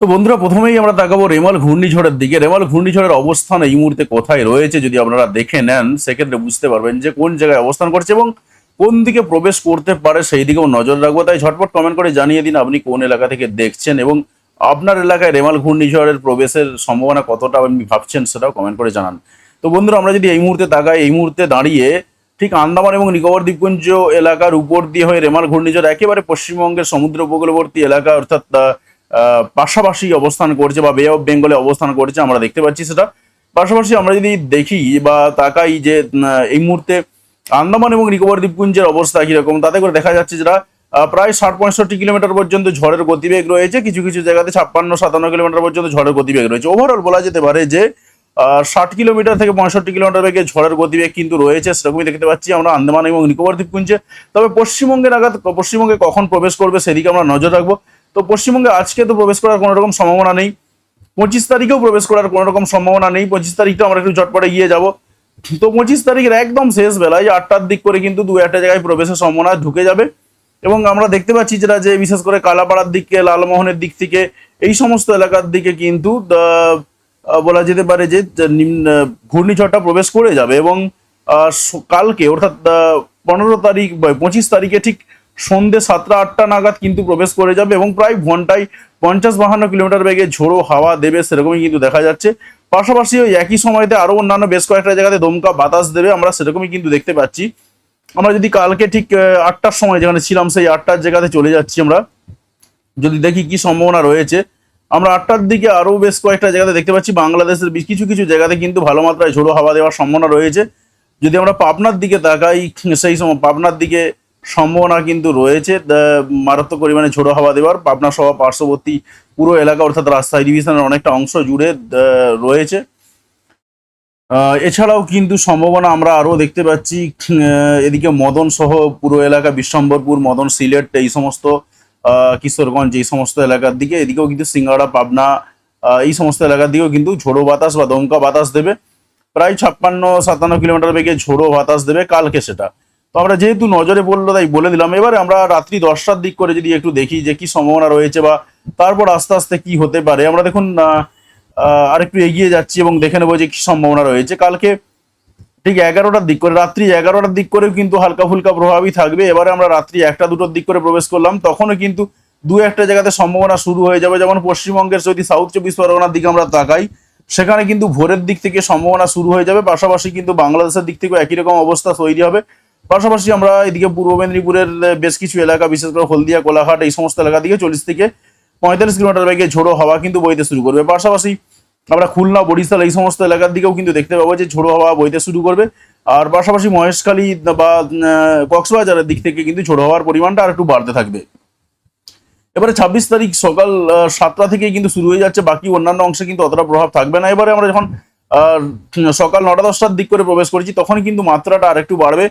তো বন্ধুরা, প্রথমেই আমরা তাকাবো রেমাল ঘূর্ণিঝড়ের দিকে। রেমাল ঘূর্ণিঝড়ের অবস্থান এই মুহূর্তে কোথায় রয়েছে যদি আপনারা দেখে নেন, সেক্ষেত্রে বুঝতে পারবেন যে কোন জায়গায় অবস্থান করছে এবং কোন দিকে প্রবেশ করতে পারে, সেই দিকেও নজর রাখব। তাই ঝটপট কমেন্ট করে জানিয়ে দিন আপনি কোন এলাকা থেকে দেখছেন এবং আপনার এলাকায় রেমাল ঘূর্ণিঝড়ের প্রবেশের সম্ভাবনা কতটা আপনি ভাবছেন সেটাও কমেন্ট করে জানান। তো বন্ধুরা, আমরা যদি এই মুহূর্তে তাকাই, এই মুহূর্তে দাঁড়িয়ে ঠিক আন্দামান এবং নিকোবর দ্বীপপুঞ্জ এলাকার উপর দিয়ে হয়ে রেমাল ঘূর্ণিঝড় একেবারে পশ্চিমবঙ্গের সমুদ্র উপকূলবর্তী এলাকা, অর্থাৎ পাশাপাশি অবস্থান করছে বা বে অফ বেঙ্গলে অবস্থান করছে, আমরা দেখতে পাচ্ছি সেটা। পাশাপাশি আমরা যদি দেখি বা তাকাই যে এই মুহূর্তে আন্দামান এবং নিকোবর দ্বীপপুঞ্জের অবস্থা কীরকম, তাতে করে দেখা যাচ্ছে যেটা প্রায় ষাট পঁয়ষট্টি কিলোমিটার পর্যন্ত ঝড়ের গতিবেগ রয়েছে, কিছু কিছু জায়গাতে ছাপ্পান্ন, সাতান্ন কিলোমিটার পর্যন্ত ঝড়ের গতিবেগ রয়েছে। ওভারঅল বলা যেতে পারে যে ষাট কিলোমিটার থেকে পঁয়ষট্টি কিলোমিটার বেগে ঝড়ের গতিবেগ কিন্তু রয়েছে, সেরকমই দেখতে পাচ্ছি আমরা আন্দামান এবং নিকোবর দ্বীপপুঞ্জে। তবে পশ্চিমবঙ্গের আঘাত, পশ্চিমবঙ্গে কখন প্রবেশ করবে সেদিকে আমরা নজর রাখব। তো পশ্চিমবঙ্গে আজকে তো প্রবেশ করার কোনো রকম সম্ভাবনা নেই। পঁচিশ তারিখেও প্রবেশ করার কোনো রকম সম্ভাবনা নেই। পঁচিশ তারিখটা আমরা একটু চটপটে গিয়ে যাব। তো পঁচিশ তারিখের একদম শেষ বেলায় আটটার দিক করে কিন্তু দু একটা জায়গায় প্রবেশের সম্ভাবনা ঢুকে যাবে। এবং আমরা দেখতে পাচ্ছি যেটা যে বিশেষ করে কালাপাড়ার দিকে, লালমোহনের দিক থেকে, এই সমস্ত এলাকার দিকে কিন্তু বলা যেতে পারে যে নিম্ন ঘূর্ণিঝড়টা প্রবেশ করে যাবে। এবং কালকে অর্থাৎ পনেরো তারিখ পঁচিশ তারিখে ঠিক সন্ধ্যে সাতটা, আটটা নাগাদ কিন্তু প্রবেশ করে যাবে এবং প্রায় ঘন্টায় পঞ্চাশ বাহান্ন কিলোমিটার বেগে ঝোড়ো হাওয়া দেবে, সেরকমই কিন্তু দেখা যাচ্ছে। পাশাপাশি ওই একই সময়তে আরও অন্যান্য বেশ কয়েকটা জায়গাতে দমকা বাতাস দেবে, আমরা সেরকমই কিন্তু দেখতে পাচ্ছি। আমরা যদি কালকে ঠিক আটটার সময় যেখানে ছিলাম, সেই আটটার জায়গাতে চলে যাচ্ছি আমরা। যদি দেখি কি সম্ভাবনা রয়েছে, আমরা আটটার দিকে আরও বেশ কয়েকটা জায়গাতে দেখতে পাচ্ছি, বাংলাদেশের কিছু কিছু জায়গাতে কিন্তু ভালো মাত্রায় ঝোড়ো হাওয়া দেওয়ার সম্ভাবনা রয়েছে। যদি আমরা পাবনার দিকে তাকাই, সেই সময় পাবনার দিকে সম্ভাবনা কিন্তু রয়েছে। মারাত্মক পরিমাণে ঝোড়ো হাওয়া দেওয়ার পাবনা সহ পার্শ্ববর্তী পুরো এলাকা অর্থাৎ রাজশাহী ডিভিশনের অনেকটা অংশ জুড়ে রয়েছে। এছাড়াও কিন্তু সম্ভাবনা আমরা আরও দেখতে পাচ্ছি এদিকে মদন সহ পুরো এলাকা, বিশ্বম্বরপুর, মদন সিলেট, এই সমস্ত কিশোরগঞ্জ, এই সমস্ত এলাকার দিকে। এদিকেও কিন্তু সিঙ্গাড়া, পাবনা এই সমস্ত এলাকার দিকেও কিন্তু ঝোড়ো বাতাস বা দমকা বাতাস দেবে। প্রায় ছাপ্পান্ন সাতান্ন কিলোমিটার বেগে ঝোড়ো বাতাস দেবে কালকে সেটা। তো আমরা যেহেতু নজরে পড়ল তাই বলে দিলাম। এবারে আমরা রাত্রি দশটার দিক করে যদি একটু দেখি যে কি সম্ভাবনা রয়েছে বা তারপর আস্তে আস্তে কি হতে পারে। আমরা দেখুন আহ, আরেকটু এগিয়ে যাচ্ছি এবং দেখে নেব যে কি সম্ভাবনা রয়েছে। কালকে ঠিক এগারোটার দিক করে রাত্রি এগারোটার দিক করেও কিন্তু হালকা ফুলকা প্রভাবই থাকবে। এবারে আমরা রাত্রি একটা দুটোর দিক করে প্রবেশ করলাম তখনও কিন্তু দু একটা জায়গাতে সম্ভাবনা শুরু হয়ে যাবে। যেমন পশ্চিমবঙ্গের যদি সাউথ চব্বিশ পরগনার দিকে আমরা তাকাই সেখানে কিন্তু ভোরের দিক থেকে সম্ভাবনা শুরু হয়ে যাবে। পাশাপাশি কিন্তু বাংলাদেশের দিক থেকেও একই রকম অবস্থা তৈরি হবে। পাশাপাশি আমরা এদিকে পূর্ব মেদিনীপুরের বেশ কিছু এলাকা, বিশেষ করে হলদিয়া, কোলাঘাট, এই সমস্ত এলাকা দিকে চল্লিশ থেকে পঁয়তাল্লিশ কিলোমিটার বেগে ঝোড়ো হাওয়া কিন্তু বইতে শুরু করবে। পাশাপাশি আমরা খুলনা, বরিশাল এই সমস্ত এলাকার দিকেও কিন্তু দেখতে পাবো যে ঝোড়ো হাওয়া বইতে শুরু করবে। আর পাশাপাশি মহেশখালী বা কক্সবাজারের দিক থেকে কিন্তু ঝোড়ো হওয়ার পরিমাণটা আর একটু বাড়তে থাকবে। এবারে ছাব্বিশ তারিখ সকাল সাতটা থেকে কিন্তু শুরু হয়ে যাচ্ছে। বাকি অন্যান্য অংশে কিন্তু অতটা প্রভাব থাকবে না। এবারে আমরা যখন সকাল নটা দশটার দিক করে প্রবেশ করেছি, তখন কিন্তু মাত্রাটা আর একটু বাড়বে।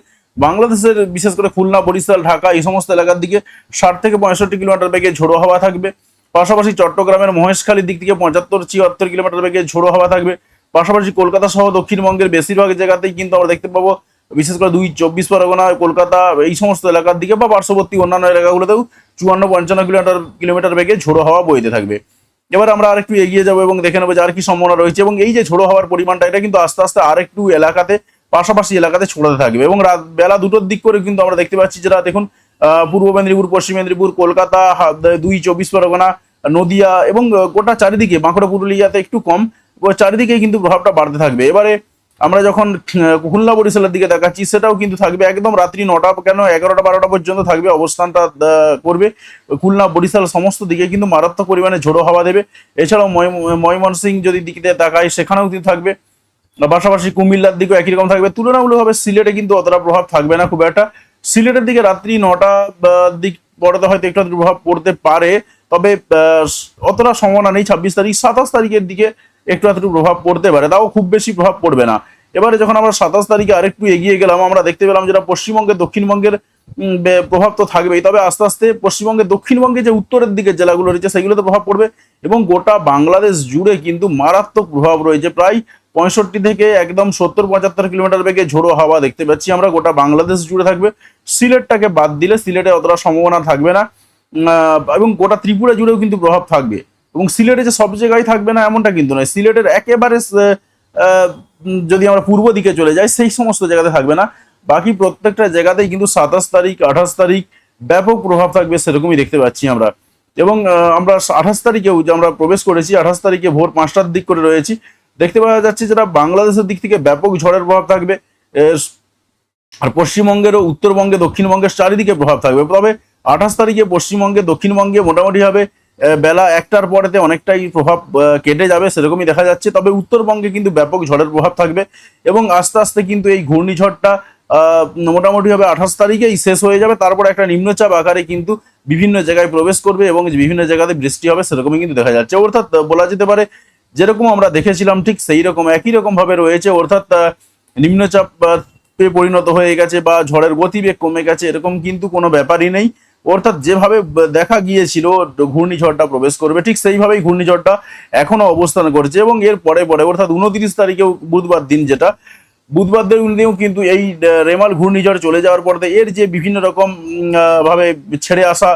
বাংলাদেশের বিশেষ করে খুলনা, বরিশাল, ঢাকা এই সমস্ত এলাকার দিকে ষাট থেকে পঁয়ষট্টি কিলোমিটার বেগে ঝোড়ো হাওয়া থাকবে। পাশাপাশি চট্টগ্রামের মহেশখালীর দিক থেকে পঁচাত্তর ছিয়াত্তর কিলোমিটার বেগে ঝোড়ো হাওয়া থাকবে। পাশাপাশি কলকাতা সহ দক্ষিণবঙ্গের বেশিরভাগ জায়গাতেই কিন্তু আমরা দেখতে পাবো, বিশেষ করে দুই, চব্বিশ পরগনা, কলকাতা এই সমস্ত এলাকার দিকে বা পার্শ্ববর্তী অন্যান্য এলাকাগুলোতেও চুয়ান্ন, পঞ্চান্ন কিলোমিটার কিলোমিটার বেগে ঝোড়ো হাওয়া বইতে থাকবে। এবার আমরা আরেকটু এগিয়ে যাব এবং দেখে নেব যে আর কি সম্ভাবনা রয়েছে এবং এই যে ঝোড়ো হওয়ার পরিমাণটা, এটা কিন্তু আস্তে আস্তে আরেকটু এলাকাতে পাশাপাশি এলাকাতে ছড়াতে থাকবে এবং রাত বেলা দুটোর দিক করে কিন্তু আমরা দেখতে পাচ্ছি যারা দেখুন পূর্ব মেদিনীপুর, পশ্চিম মেদিনীপুর, কলকাতা দুই, চব্বিশ পরগনা, নদিয়া এবং গোটা চারিদিকে, বাঁকুড়া, পুরুলিয়াতে একটু কম চারিদিকে কিন্তু প্রভাবটা বাড়তে থাকবে। এবারে আমরা যখন খুলনা বরিশালের দিকে দেখাচ্ছি, সেটাও কিন্তু থাকবে একদম রাত্রি নটা কেন এগারোটা, বারোটা পর্যন্ত থাকবে, অবস্থানটা করবে। খুলনা বরিশাল সমস্ত দিকে কিন্তু মারাত্মক পরিমাণে ঝোড়ো হাওয়া দেবে। এছাড়াও ময়- ময়মনসিং যদি দিকে তাকাই সেখানেও কিন্তু থাকবে। পাশাপাশি কুমিল্লার দিকেও একই রকম থাকবে। তুলনামূলকভাবে সিলেটে কিন্তু অতটা প্রভাব থাকবে না খুব একটা। সিলেটের দিকে রাত্রি নটা দিক পরেতে হয়তো একটু প্রভাব পড়তে পারে। তবে অতটা সম্ভাবনা নেই। ছাব্বিশ তারিখ, সাতাশ তারিখের দিকে একটু আধটু প্রভাব পড়তে পারে। তাও খুব বেশি প্রভাব পড়বে না। এবারে যখন আমরা সাতাশ তারিখে আরেকটু এগিয়ে গেলাম, আমরা দেখতে পেলাম যেটা পশ্চিমবঙ্গের দক্ষিণবঙ্গের প্রভাব তো থাকবেই। তবে আস্তে আস্তে পশ্চিমবঙ্গের দক্ষিণবঙ্গে যে উত্তরের দিকে জেলাগুলো রয়েছে, সেগুলোতে প্রভাব পড়বে। এবং গোটা বাংলাদেশ জুড়ে কিন্তু মারাত্মক প্রভাব রয়েছে। প্রায় পঁয়ষট্টি থেকে একদম সত্তর, পঁচাত্তর কিলোমিটার বেগে ঝোড়ো হাওয়া দেখতে পাচ্ছি আমরা। গোটা বাংলাদেশ জুড়ে থাকবে। সিলেটটাকে বাদ দিলে সিলেটে অতটা সম্ভাবনা থাকবে না। এবং গোটা ত্রিপুরা জুড়েও কিন্তু প্রভাব থাকবে। এবং সিলেটে যে সব জায়গায় থাকবে না এমনটা কিন্তু নয়। সিলেটের একেবারে যদি আমরা পূর্ব দিকে চলে যাই, সেই সমস্ত জায়গাতে থাকবে না। বাকি প্রত্যেকটা জায়গাতেই কিন্তু সাতাশ তারিখ, আঠাশ তারিখ ব্যাপক প্রভাব থাকবে সেরকমই দেখতে পাচ্ছি আমরা। এবং আমরা আঠাশ তারিখেও যে আমরা প্রবেশ করেছি, আঠাশ তারিখে ভোর পাঁচটার দিক করে রয়েছি। দেখতে পাওয়া যাচ্ছে যেটা বাংলাদেশের দিক থেকে ব্যাপক ঝড়ের প্রভাব থাকবে। আর পশ্চিমবঙ্গেরও উত্তরবঙ্গে, দক্ষিণবঙ্গের চারিদিকে প্রভাব থাকবে। তবে আঠাশ তারিখে পশ্চিমবঙ্গে, দক্ষিণবঙ্গে মোটামুটি হবে বেলা একটার পরেতে অনেকটাই প্রভাব কেটে যাবে সেরকমই দেখা যাচ্ছে। তবে উত্তরবঙ্গে কিন্তু ব্যাপক ঝড়ের প্রভাব থাকবে এবং আস্তে আস্তে কিন্তু এই ঘূর্ণিঝড়টা মোটামুটি হবে আঠাশ তারিখেই শেষ হয়ে যাবে। তারপর একটা নিম্নচাপ আকারে কিন্তু বিভিন্ন জায়গায় প্রবেশ করবে এবং বিভিন্ন জায়গাতে বৃষ্টি হবে সেরকমই কিন্তু দেখা যাচ্ছে। অর্থাৎ বলা যেতে পারে যেরকম আমরা দেখেছিলাম ঠিক সেই রকম, একই রকম ভাবে রয়েছে, অর্থাৎ নিম্নচাপ পরিণত হয়ে গেছে বা ঝড়ের গতিবেগ কমে গেছে, এরকম কিন্তু কোনো ব্যাপারই নেই। অর্থাৎ যেভাবে দেখা গিয়েছিল, ঘূর্ণিঝড়টা প্রবেশ করবে, ঠিক সেইভাবেই ঘূর্ণিঝড়টা এখনও অবস্থান করছে এবং এর পরে পরে, অর্থাৎ উনত্রিশ তারিখেও বুধবার দিন যেটা, বুধবার দিনেও কিন্তু এই রেমাল ঘূর্ণিঝড় চলে যাওয়ার পর এর যে বিভিন্ন রকম ভাবে ছেড়ে আসা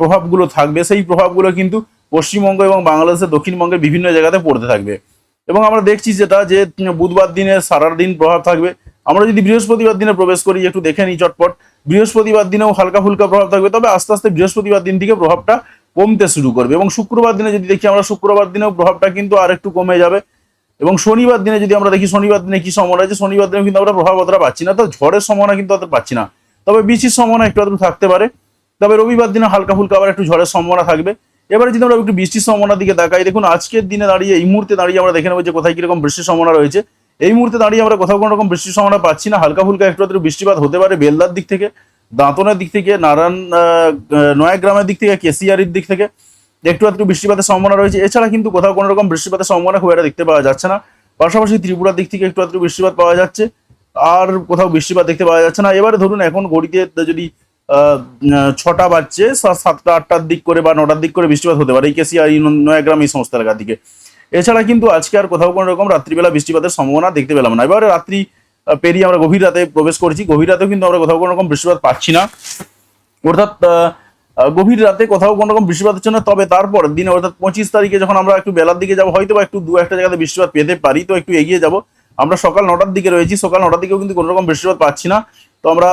প্রভাবগুলো থাকবে, সেই প্রভাবগুলো কিন্তু পশ্চিমবঙ্গ এবং বাংলাদেশের দক্ষিণবঙ্গের বিভিন্ন জায়গাতে পড়তে থাকবে। এবং আমরা দেখছি যেটা, যে, বুধবার দিনে সারাদিন প্রভাব থাকবে। আমরা যদি বৃহস্পতিবার দিনে প্রবেশ করি, একটু দেখে নিই চটপট। বৃহস্পতিবার দিনেও হালকা ফুলকা প্রভাব থাকবে, তবে আস্তে আস্তে বৃহস্পতিবার দিন থেকে প্রভাবটা কমতে শুরু করবে। এবং শুক্রবার দিনে যদি দেখি আমরা শুক্রবার দিনেও প্রভাবটা কিন্তু আর একটু কমে যাবে। এবং শনিবার দিনে যদি আমরা দেখি, শনিবার দিনে কি সম্ভাবনা আছে, শনিবার দিনে কিন্তু আমরা প্রভাব অতটা পাচ্ছি না। তো ঝড়ের সম্ভাবনা কিন্তু অত পাচ্ছি না। তবে বৃষ্টির সম্ভাবনা একটু আধটু থাকতে পারে। তবে রবিবার দিনে হালকা ফুলকা আবার একটু ঝড়ের সম্ভাবনা থাকবে। এবারে যদি আমরা একটু বৃষ্টির সম্ভাবনার দিকে তাকাই, দেখুন আজকের দিনে দাঁড়িয়ে, এই মুহূর্তে দাঁড়িয়ে আমরা দেখে নেব যে কোথায় কীরকম বৃষ্টির সম্ভাবনা রয়েছে। এই মুহূর্তে দাঁড়িয়ে আমরা কোথাও কোনো রকম বৃষ্টির সম্ভাবনা পাচ্ছি না। হালকা ফুলকা একটু আধটু বৃষ্টিপাত হতে পারে বেলদার দিক থেকে, দাঁতনের দিক থেকে, নারায়ণ নয়াগ্রামের দিক থেকে কেসিয়ারির দিক থেকে একটু একটু বৃষ্টিপাতের সম্ভাবনা রয়েছে। এছাড়া কিন্তু কোথাও কোনো রকম বৃষ্টিপাতের সম্ভাবনা খুব একটা দেখতে পাওয়া যাচ্ছে না। পাশাপাশি ত্রিপুরার দিক থেকে একটু একটু বৃষ্টিপাত পাওয়া যাচ্ছে, আর কোথাও বৃষ্টিপাত দেখতে পাওয়া যাচ্ছে না। এবারে ধরুন এখন ঘড়িতে যদি ছটা বাজছে সাতটা, আটটার দিক করে বা নটার দিক করে বৃষ্টিপাত হতে পারে, এই ন- নয়াগ্রাম, এই সমস্ত এলাকার দিকে। এছাড়া কিন্তু আজকে আর কোথাও কোনো রকম রাত্রিবেলা বৃষ্টিপাতের সম্ভাবনা দেখতে পেলাম না। এবারে রাত্রি পেরিয়ে আমরা গভীর রাতে প্রবেশ করছি। গভীর রাতেও কিন্তু আমরা কোথাও কোনো রকম বৃষ্টিপাত পাচ্ছি না। অর্থাৎ গভীর রাতে কোথাও কোনো রকম বৃষ্টিপাত হচ্ছে না। তবে তারপর দিনে, অর্থাৎ পঁচিশ তারিখে যখন আমরা একটু বেলার দিকে যাব, হয়তো বা একটু দু একটা জায়গাতে বৃষ্টিপাত পেতে পারি, তো একটু এগিয়ে যাব। আমরা সকাল নটার দিকে রয়েছি। সকাল নটার দিকেও কিন্তু কোনো রকম বৃষ্টিপাত পাচ্ছি না। তো আমরা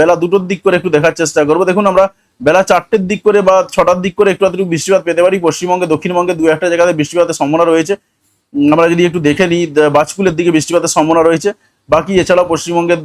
বেলা দুটোর দিক করে একটু দেখার চেষ্টা করব। দেখুন, আমরা বেলা চারটের দিক করে বা ছটার দিক করে একটু একটু বৃষ্টিপাত পেতে পারি। পশ্চিমবঙ্গে, দক্ষিণবঙ্গে দু একটা জায়গাতে বৃষ্টিপাতের সম্ভাবনা রয়েছে। আমরা যদি একটু দেখে নিই বাজকুলের দিকে বৃষ্টিপাতের সম্ভাবনা রয়েছে। বাকি এছাড়াও পশ্চিমবঙ্গের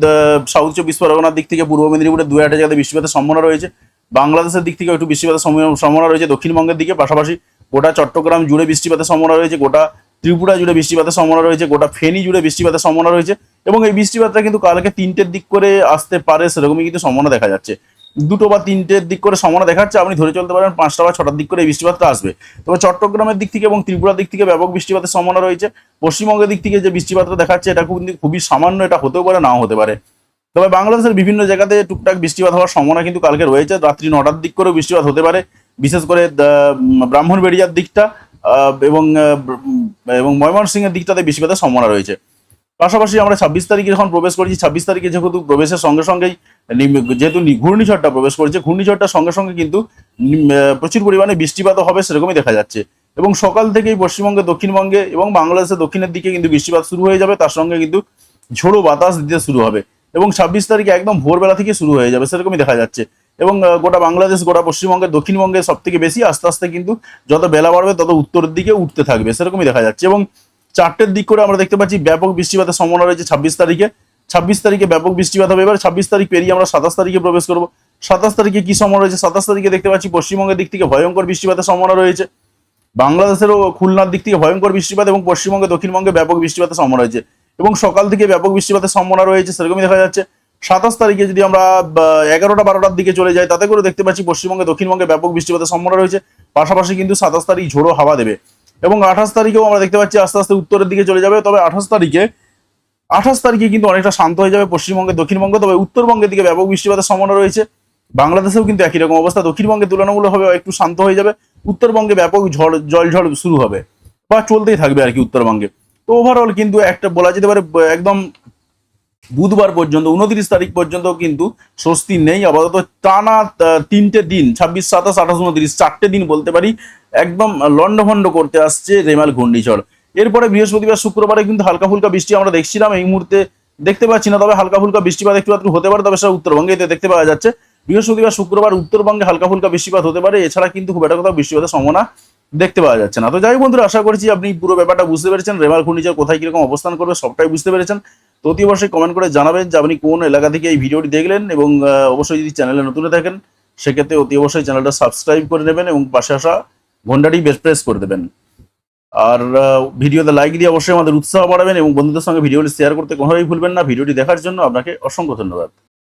সাউথ চব্বিশ পরগনার দিক থেকে পূর্ব মেদিনীপুরের দু একটা জায়গাতে বৃষ্টিপাতের সম্ভাবনা রয়েছে। বাংলাদেশের দিক থেকে একটু বৃষ্টিপাতের সম্ভাবনা রয়েছে। দক্ষিণবঙ্গের দিকে পাশাপাশি গোটা চট্টগ্রাম জুড়ে বৃষ্টিপাতের সম্ভাবনা রয়েছে। গোটা ত্রিপুরা জুড়ে বৃষ্টিপাতের সম্ভাবনা রয়েছে। গোটা ফেনী জুড়ে বৃষ্টিপাতের সম্ভাবনা রয়েছে। এবং এই বৃষ্টিপাতটা কিন্তু কালকে তিনটের দিক করে আসতে পারে সেরকমই কিন্তু সম্ভাবনা দেখা যাচ্ছে। দুটো বা তিনটের দিক করে সম্ভাবনা দেখাচ্ছে আপনি ধরে চলতে পারেন পাঁচটা বা ছটার দিক করে এই বৃষ্টিপাতটা আসবে। তবে চট্টগ্রামের দিক থেকে এবং ত্রিপুরার দিক থেকে ব্যাপক বৃষ্টিপাতের সম্ভাবনা রয়েছে। পশ্চিমবঙ্গের দিক থেকে যে বৃষ্টিপাতটা দেখাচ্ছে, এটা খুব খুবই সামান্য, এটা হতেও পারে, নাও হতে পারে। তবে বাংলাদেশের বিভিন্ন জায়গাতে টুকটাক বৃষ্টিপাত হওয়ার সম্ভাবনা কিন্তু কালকে রয়েছে। রাত্রি নটার দিক করেও বৃষ্টিপাত হতে পারে। বিশেষ করে ব্রাহ্মণবেড়িয়ার দিকটা এবং এবং ময়মনসিংহের দিকটাতে বৃষ্টিপাতের সম্ভাবনা রয়েছে। পাশাপাশি আমরা ছাব্বিশ তারিখে যখন প্রবেশ করেছি, ছাব্বিশ তারিখে যেহেতু প্রবেশের সঙ্গে সঙ্গেই যেহেতু ঘূর্ণিঝড়টা প্রবেশ করেছে, ঘূর্ণিঝড়টার সঙ্গে সঙ্গে কিন্তু প্রচুর পরিমাণে বৃষ্টিপাতও হবে সেরকমই দেখা যাচ্ছে। এবং সকাল থেকেই পশ্চিমবঙ্গে, দক্ষিণবঙ্গে এবং বাংলাদেশের দক্ষিণের দিকে কিন্তু বৃষ্টিপাত শুরু হয়ে যাবে, তার সঙ্গে কিন্তু ঝোড়ো বাতাস দিতে শুরু হবে। এবং ছাব্বিশ তারিখে একদম ভোরবেলা থেকে শুরু হয়ে যাবে, সেরকমই দেখা যাচ্ছে। এবং গোটা বাংলাদেশ, গোটা পশ্চিমবঙ্গের দক্ষিণবঙ্গে সব থেকে বেশি আস্তে আস্তে কিন্তু যত বেলা বাড়বে, তত উত্তরের দিকে উঠতে থাকবে, সেরকমই দেখা যাচ্ছে। এবং চারটের দিক করে আমরা দেখতে পাচ্ছি ব্যাপক বৃষ্টিপাতের সম্ভাবনা রয়েছে ছাব্বিশ তারিখে। ছাব্বিশ তারিখে ব্যাপক বৃষ্টিপাত হবে। এবার ছাব্বিশ তারিখ পেরিয়ে আমরা সাতাশ তারিখে প্রবেশ করব। সাতাশ তারিখে কি সম্ভাবনা রয়েছে? সাতাশ তারিখে দেখতে পাচ্ছি পশ্চিমবঙ্গের দিক থেকে ভয়ঙ্কর বৃষ্টিপাতের সম্ভাবনা রয়েছে। বাংলাদেশেরও খুলনার দিক থেকে ভয়ঙ্কর বৃষ্টিপাত এবং পশ্চিমবঙ্গে, দক্ষিণবঙ্গে ব্যাপক বৃষ্টিপাতের সম্ভাবনা রয়েছে। এবং সকাল থেকে ব্যাপক বৃষ্টিপাতের সম্ভাবনা রয়েছে, সেরকমই দেখা যাচ্ছে। সাতাশ তারিখে যদি আমরা এগারোটা বারোটার দিকে চলে যাই, তাতে করে দেখতে পাচ্ছি পশ্চিমবঙ্গে, দক্ষিণবঙ্গে ব্যাপক বৃষ্টিপাতের সম্ভাবনা রয়েছে। পাশাপাশি কিন্তু সাতাশ তারিখ ঝোড়ো হাওয়া দেবে। এবং আঠাশ তারিখেও আমরা দেখতে পাচ্ছি আস্তে আস্তে উত্তরের দিকে চলে যাবে। তবে আঠাশ তারিখে আঠাশ তারিখে কিন্তু অনেকটা শান্ত হয়ে যাবে পশ্চিমবঙ্গে দক্ষিণবঙ্গে। তবে উত্তরবঙ্গের দিকে ব্যাপক বৃষ্টিপাতের সম্ভাবনা রয়েছে। বাংলাদেশেও কিন্তু একই রকম অবস্থা। দক্ষিণবঙ্গে তুলনামূলকভাবে একটু শান্ত হয়ে যাবে। উত্তরবঙ্গে ব্যাপক ঝড়, জল ঝড় শুরু হবে বা চলতেই থাকবে আর কি উত্তরবঙ্গে। তো ওভারঅল কিন্তু একটা বলা যেতে পারে, একদম বুধবার পর্যন্ত, উনত্রিশ তারিখ পর্যন্ত কিন্তু স্বস্তি নেই। আপাতত টানা তিনটে দিন, ছাব্বিশ, সাতাশ, আঠাশ, উনত্রিশ, চারটে দিন বলতে পারি, একদম লন্ডভন্ড করতে আসছে রেমাল ঘূর্ণিঝড়। এরপরে বৃহস্পতিবার, শুক্রবারে কিন্তু হালকা ফুলকা বৃষ্টি আমরা দেখছিলাম, এই মুহূর্তে দেখতে পাচ্ছি না, তবে হালকা ফুলকা বৃষ্টিপাত একটু একটু হতে পারে, তবে সেটা উত্তরবঙ্গে এতে দেখতে পাওয়া যাচ্ছে। বৃহস্পতিবার, শুক্রবার উত্তরবঙ্গে হালকা ফুলকা বৃষ্টিপাত হতে পারে, এছাড়া কিন্তু খুব একটা কোথাও বৃষ্টিপাতের সম্ভাবনা দেখতে পাওয়া যাচ্ছে না। তো যাই বন্ধুরা, আশা করছি আপনি পুরো ব্যাপারটা বুঝতে পেরেছেন, রেমাল ঘূর্ণিঝড় কোথায় কীরকম অবস্থান করবে সবটাই বুঝতে পেরেছেন। তো অতি অবশ্যই কমেন্ট করে জানাবেন যে আপনি কোন এলাকা থেকে এই ভিডিওটি দেখলেন এবং অবশ্যই যদি চ্যানেলে নতুন থাকেন, সেক্ষেত্রে অতি অবশ্যই চ্যানেলটা সাবস্ক্রাইব করে নেবেন এবং পাশে আসা ঘন্টাটি বেশ প্রেস করে দেবেন। আর ভিডিওতে লাইক দিয়ে অবশ্যই আমাদের উৎসাহ বাড়াবেন এবং বন্ধুদের সঙ্গে ভিডিওটি শেয়ার করতে কোনোভাবেই ভুলবেন না। ভিডিওটি দেখার জন্য আপনাকে অসংখ্য ধন্যবাদ।